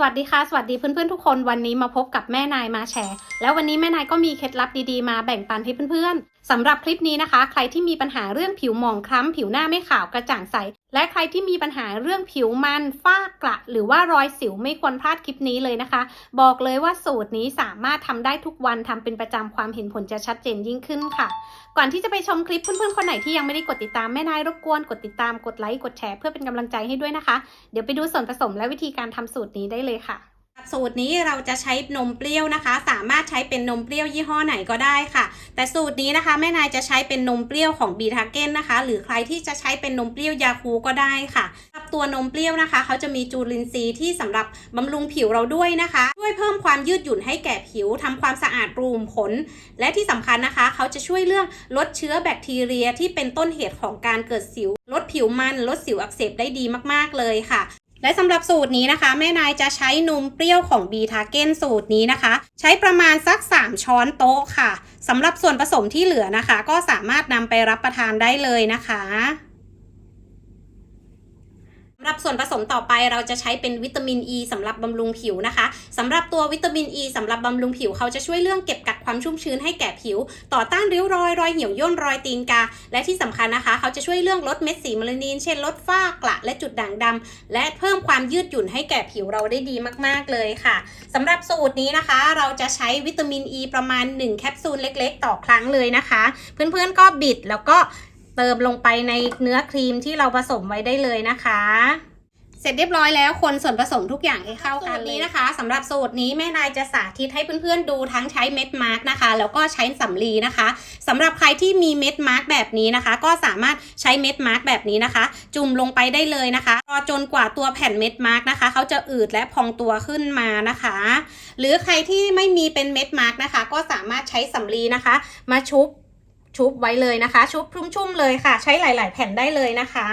สวัสดีค่ะ สวัสดีเพื่อนๆทุกคนวันนี้มาพบกับแม่นายมาแชร์ แล้ววันนี้แม่นายก็มีเคล็ดลับดีๆมาแบ่งปันให้เพื่อนๆสำหรับคลิปนี้นะคะ ใครที่มีปัญหาเรื่องผิวหมองคล้ำ ผิวหน้าไม่ขาวกระจ่างใส และใครที่มีปัญหาเรื่องผิวมันฝ้ากระ หรือว่ารอยสิวไม่ควรพลาดคลิปนี้เลยนะคะ บอกเลยว่าสูตรนี้สามารถทำได้ทุกวันทำเป็นประจำความเห็นผลจะชัดเจนยิ่งขึ้นค่ะ ก่อนที่จะไปชมคลิปเพื่อนๆคนไหนที่ยังไม่ได้กดติดตามแม่นายรบกวนกดติดตามกดไลค์กดแชร์เพื่อเป็นกำลังใจให้ด้วยนะคะ เดี๋ยวไปดูส่วนผสมและวิธีการทำสูตรนี้ได้เลยค่ะ สูตรนี้เราจะใช้นมเปรี้ยวนะคะ สามารถใช้เป็นนมเปรี้ยวยี่ห้อไหนก็ได้ค่ะ แต่สูตรนี้นะคะแม่นายจะใช้เป็นนมเปรี้ยวของบีทาเก้นนะคะ หรือใครที่จะใช้เป็นนมเปรี้ยวยาคูก็ได้ค่ะรับตัวนมเปรี้ยวนะคะ เขาจะมีจุลินทรีย์ที่สำหรับบำรุงผิวเราด้วยนะคะ ช่วยเพิ่มความยืดหยุ่นให้แก่ผิวทำความสะอาดรูมขน และที่สำคัญนะคะ เขาจะช่วยเรื่องลดเชื้อแบคทีเรียที่เป็นต้นเหตุของการเกิดสิว ลดผิวมัน ลดสิวอักเสบได้ดีมากๆเลยค่ะ และสำหรับสูตรนี้นะคะ แม่นายจะใช้นมเปรี้ยวของบีทาเก้นสูตรนี้นะคะ ใช้ประมาณสัก 3 ช้อนโต๊ะค่ะสำหรับส่วนผสมที่เหลือนะคะ ก็สามารถนำไปรับประทานได้เลยนะคะ สำหรับส่วนผสมต่อไปเราจะใช้เป็นวิตามินอ e ีสำหรับบำรุงผิวนะคะสำหรับตัววิตามินอ e ีสำหรับบำรุงผิวเขาจะช่วยเรื่องเก็บกักความชุ่มชื้นให้แก่ผิว ต่อต้านริ้วรอยรอยเหี่ยวย่นรอยตีนกา และที่สำคัญนะคะ เขาจะช่วยเรื่องลดเม็ดสีเมลานิน เช่นลดฝ้ากระและจุดด่างดำและเพิ่มความยืดหยุ่นให้แก่ผิวเราได้ดีมากๆเลยค่ะสำหรับสูตรนี้นะคะ เราจะใช้วิตามินอ e ีประมาณ 1 แคปซูลเล็ก ๆ ต่อครั้งเลยนะคะ เพื่อนๆก็บิดแล้วก็ เติมลงไปในเนื้อครีมที่เราผสมไว้ได้เลยนะคะ เสร็จเรียบร้อยแล้วคนส่วนผสมทุกอย่างให้เข้ากันนี้นะคะสำหรับสูตรนี้แม่นายจะสาธิตให้เพื่อนๆดูทั้งใช้เม็ดมาร์กนะคะ แล้วก็ใช้สำลีนะคะสำหรับใครที่มีเม็ดมาร์กแบบนี้นะคะ ก็สามารถใช้เม็ดมาร์กแบบนี้นะคะ จุ่มลงไปได้เลยนะคะรอจนกว่าตัวแผ่นเม็ดมาร์กนะคะเขาจะอืดและพองตัวขึ้นมานะคะ หรือใครที่ไม่มีเป็นเม็ดมาร์กนะคะ ก็สามารถใช้สำลีนะคะ มาชุบ ชุบไว้เลยนะคะ ชุบชุ่มๆเลยค่ะ ใช้หลาย ๆ แผ่นได้เลยนะคะ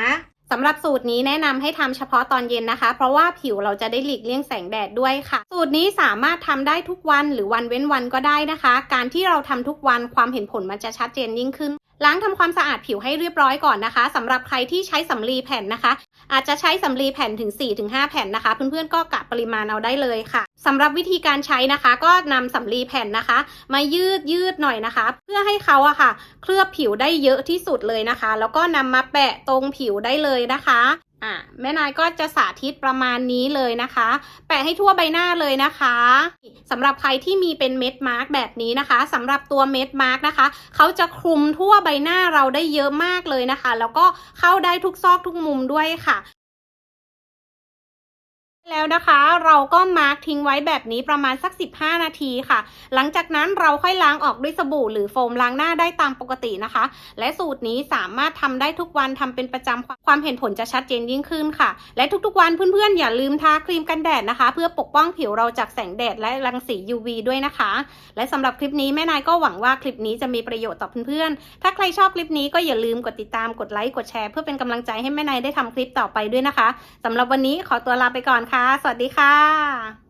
สำหรับสูตรนี้แนะนำให้ทำเฉพาะตอนเย็นนะคะ เพราะว่าผิวเราจะได้หลีกเลี่ยงแสงแดดด้วยค่ะ สูตรนี้สามารถทำได้ทุกวันหรือวันเว้นวันก็ได้นะคะ การที่เราทำทุกวันความเห็นผลมันจะชัดเจนยิ่งขึ้น ล้างทำความสะอาดผิวให้เรียบร้อยก่อนนะคะสำหรับใครที่ใช้สำลีแผ่นนะคะ อาจจะใช้สำลีแผ่นถึง 4-5 แผ่นนะคะ เพื่อนๆก็กะปริมาณเอาได้เลยค่ะสำหรับวิธีการใช้นะคะ ก็นำสำลีแผ่นนะคะ มายืดยืดหน่อยนะคะ เพื่อให้เขาอะค่ะ เคลือบผิวได้เยอะที่สุดเลยนะคะ แล้วก็นำมาแปะตรงผิวได้เลยนะคะ อะแม่นายก็จะสาธิตประมาณนี้เลยนะคะ แปะให้ทั่วใบหน้าเลยนะคะสำหรับใครที่มีเป็นเม็ดมาร์กแบบนี้นะคะสำหรับตัวเม็ดมาร์กนะคะเขาจะคลุมทั่วใบหน้าเราได้เยอะมากเลยนะคะ แล้วก็เข้าได้ทุกซอกทุกมุมด้วยค่ะ แล้วนะคะเราก็มาร์กทิ้งไว้แบบนี้ประมาณสัก 15 นาทีค่ะ หลังจากนั้นเราค่อยล้างออกด้วยสบู่หรือโฟมล้างหน้าได้ตามปกตินะคะ และสูตรนี้สามารถทำได้ทุกวันทำเป็นประจำความเห็นผลจะชัดเจนยิ่งขึ้นค่ะ และทุกๆวันเพื่อนๆ อย่าลืมทาครีมกันแดดนะคะ เพื่อปกป้องผิวเราจากแสงแดดและรังสี UV ด้วยนะคะ และสำหรับคลิปนี้แม่นายก็หวังว่าคลิปนี้จะมีประโยชน์ต่อเพื่อนๆถ้าใครชอบคลิปนี้ก็อย่าลืมกดติดตามกดไลค์กดแชร์เพื่อเป็นกำลังใจให้แม่นายได้ทำคลิปต่อไปด้วยนะคะสำหรับวันนี้ขอตัวลาไปก่อนค่ะสวัสดีค่ะ